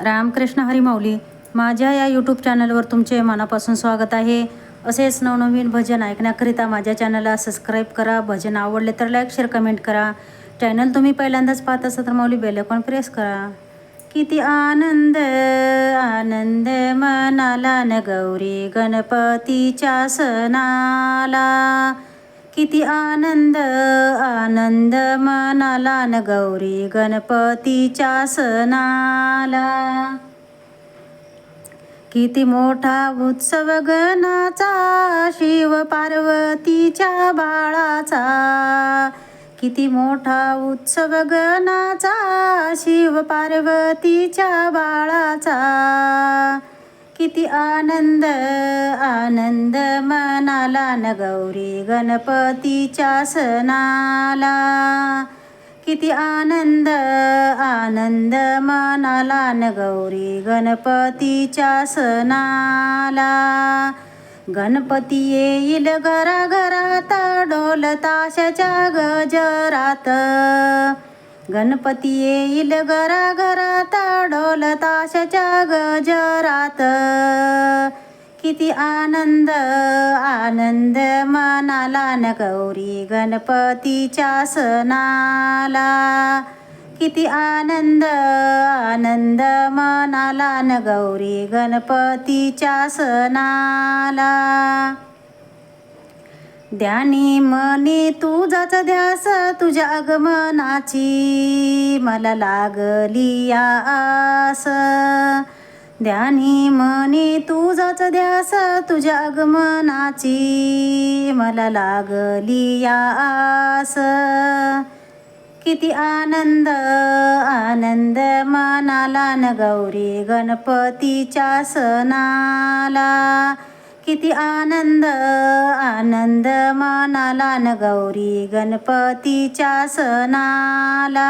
रामकृष्ण हरिमाऊली माझ्या या यूट्यूब चॅनलवर तुमचे मनापासून स्वागत आहे. असेच नवनवीन भजन ऐकण्याकरिता माझ्या चॅनलला सबस्क्राईब करा भजन आवडले तर लाईक शेअर कमेंट करा. चॅनल तुम्ही पहिल्यांदाच पाहत असाल तर माऊली बेलकॉन प्रेस करा. किती आनंद आनंद मनाला न गौरी गणपतीच्या सणाला. किती आनंद आनंद मनाला न गौरी गणपतीच्या सणाला. किती मोठा उत्सव गणाचा शिव पार्वतीच्या बाळाचा. किती मोठा उत्सव गणाचा शिव पार्वतीच्या बाळाचा. किती आनंद आनंद मनाला न गौरी गणपतीच्या सणाला. किती आनंद आनंद मनाला न गौरी गणपतीच्या सणाला. गणपती येईल घराघरात ढोल ताशाच्या गजरात. गणपती येईल घराघरात ढोल ताशाच्या गजरात. किती आनंद आनंद मनाला न गौरी गणपतीच्या सणाला. किती आनंद आनंद मनाला न गौरी गणपतीच्या सणाला. ध्यानी मनी तुझाच ध्यास तुझ्या आगमनाची मला लागली आस. ध्यानी मनी तुझाच ध्यास तुझ्या आगमनाची मला लागली आस. किती आनंद आनंद मनाला न गौरी गणपतीच्या सणाला. किती आनंद आनंद मानाला न गौरी गणपतीच्या सणाला.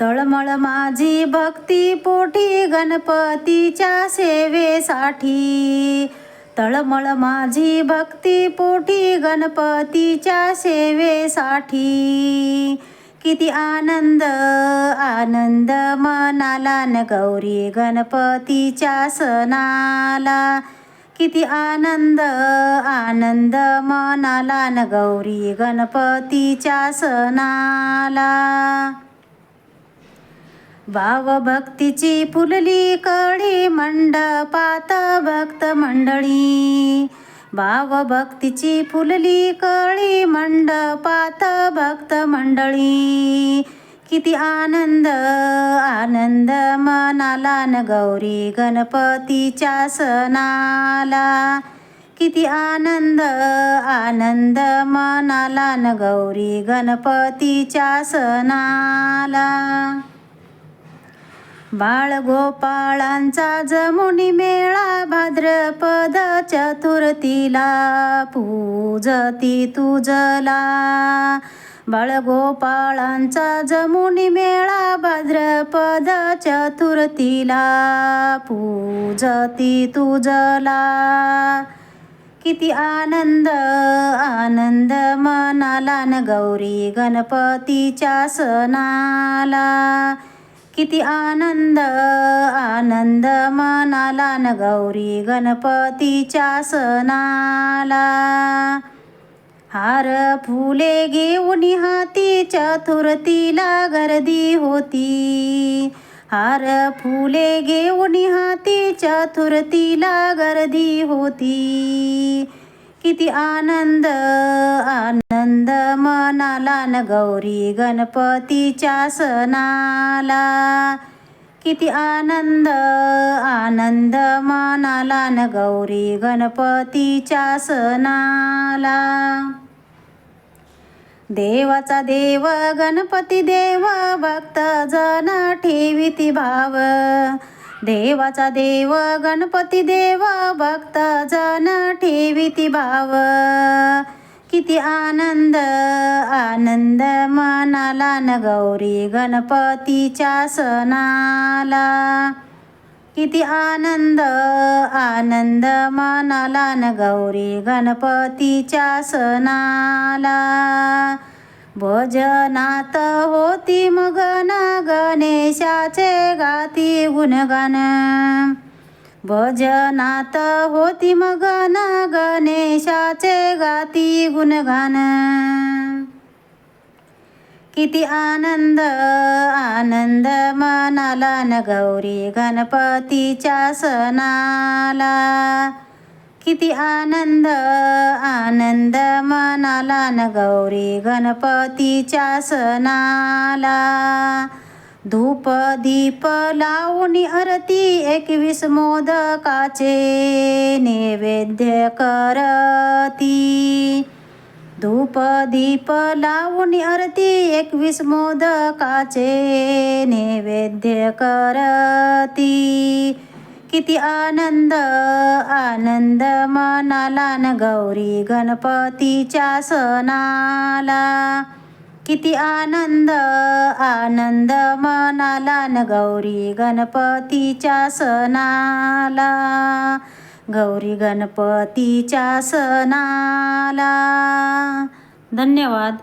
तळमळ माझी भक्ती पोटी गणपतीच्या सेवेसाठी. तळमळ माझी भक्ती पोटी गणपतीच्या सेवेसाठी. किती आनंद आनंद मनाला न गौरी गणपतीच्या सणाला. किती आनंद आनंद मनाला न गौरी गणपतीच्या सणाला. भावभक्तीची फुलली कळी मंडपात भक्त मंडळी. भावभक्तीची फुलली कळी मंडपात भक्त मंडळी. किती आनंद आनंद मनाला न गौरी गणपतीच्या सणाला. किती आनंद आनंद मनाला न गौरी गणपतीच्या सणाला. बाळगोपाळांचा जमुनी मेळा भाद्रपद चतुर्थीला पूजती तुझला. बाळगोपाळांचा जमुनी मेळा भाद्रपद चतुर्थीला पूजती तुझला. किती आनंद आनंद मनाला न गौरी गणपतीच्या सणाला. किती आनंद आनंद मनाला न गौरी गणपतीच्या सणाला. हार फुले घेऊन हाती चतुर्थीला गर्दी होती. हार फुले घेऊन हाती चतुर्थीला गर्दी होती. किती आनंद आनंद मनाला न गौरी गणपतीच्या सणाला. किती आनंद आनंद मनाला न गौरी गणपतीच्या सणाला. देवाचा देव गणपती देव भक्त जन ठेविती भाव. देवाचा देव गणपती देव भक्त जन ठेविती भाव. किती आनंद आनंद मनाला न गौरी गणपतीच्या सणाला. किती आनंद आनंद मनाला न गौरी गणपतीच्या सणाला. भजनात होती मगन गणेशाचे गाती गुणगान. भजनात होती मगन गणेशाचे गाती गुणगान. किती आनंद आनंद मनाला न गौरी गणपतीच्या सणाला. किती आनंद आनंद मनाला न गौरी गणपतीच्या सणाला. धूप दीप लावणी आरती एकवीस मोदकाचे नैवेद्य करती. धूप दीप लावणी आरती एकवीस मोदकाचे नैवेद्य करती. किती आनंद आनंद मनाला न गौरी गणपतीच्या सणाला. किती आनंद आनंद मनाला न गौरी गणपतीच्या सणाला. गौरी गणपतीच्या सणाला. धन्यवाद.